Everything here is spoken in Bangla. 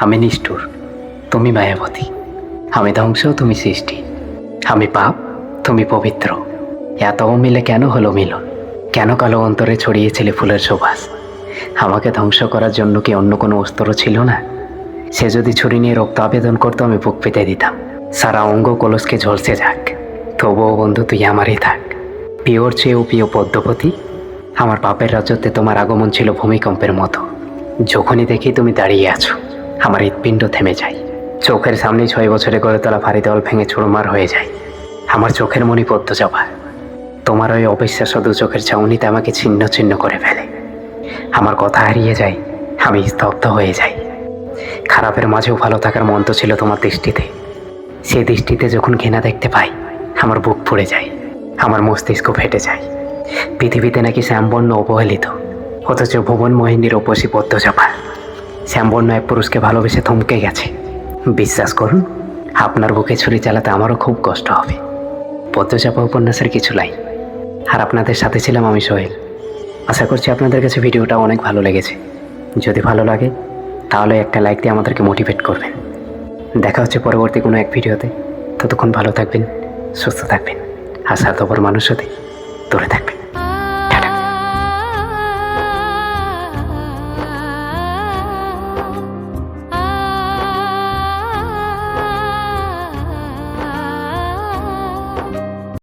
আমি নিষ্ঠুর, তুমি মায়াবতী। আমি ধ্বংস, তুমি সৃষ্টি। আমি পাপ, তুমি পবিত্র। এত মিলে কেন হলো মিলন? কেন কালো অন্তরে ছড়িয়েছিলে ফুলের সুবাস? আমাকে ধ্বংস করার জন্য কি অন্য কোনো অস্ত্র ছিল না? সে যদি ছুরি নিয়ে রক্ত আবেদন করতো, আমি বুক পেতে দিতাম। সারা অঙ্গ কলসকে ঝলসে যাক। তবুও বন্ধু, তুই আমারই থাক। পিওর চেয়েও প্রিয় পদ্মপতি, আমার পাপের রাজত্বে তোমার আগমন ছিল ভূমিকম্পের মতো। যখনই দেখি তুমি দাঁড়িয়ে আছো। আমার হৃৎপিণ্ড থেমে যায়। চোখের সামনে ছয় বছরে গড়ে তোলা ভারী দল ভেঙে চুরমার হয়ে যায়। আমার চোখের মনি পদ্ম পদ্মজবা তোমার ওই অবিশ্বাস দু চোখের চাউনিতে আমাকে ছিন্ন ছিন্ন করে ফেলে। আমার কথা হারিয়ে যায়, আমি স্তব্ধ হয়ে যাই। খারাপের মাঝেও ভালো থাকার মন্ত্র ছিল তোমার দৃষ্টিতে। সেই দৃষ্টিতে যখন ঘেনা দেখতে পাই, আমার বুক পড়ে যায়, আমার মস্তিষ্ক ফেটে যায়। পৃথিবীতে নাকি শ্যামবর্ণ অবহেলিত, অথচ ভুবন মোহিনীর উপসী পদ্মচাপা শ্যামবর্ণ এক পুরুষকে ভালোবেসে থমকে গেছে। বিশ্বাস করুন, আপনার বুকে ছুরি চালাতে আমারও খুব কষ্ট হবে। পদ্মচাপা উপন্যাসের কিছু লাইন। আর আপনাদের সাথে ছিলাম আমি সোহেল। আশা করছি আপনাদের কাছে ভিডিওটা অনেক ভালো লেগেছে। যদি ভালো লাগে, তাহলে একটা লাইক দিয়ে আমাদেরকে মোটিভেট করবেন। দেখা হচ্ছে পরবর্তী কোনো এক ভিডিওতে। ততক্ষণ ভালো থাকবেন, সুস্থ থাকবেন। আর স্বার্থপর মানুষ হতে দূরে থাকবেন।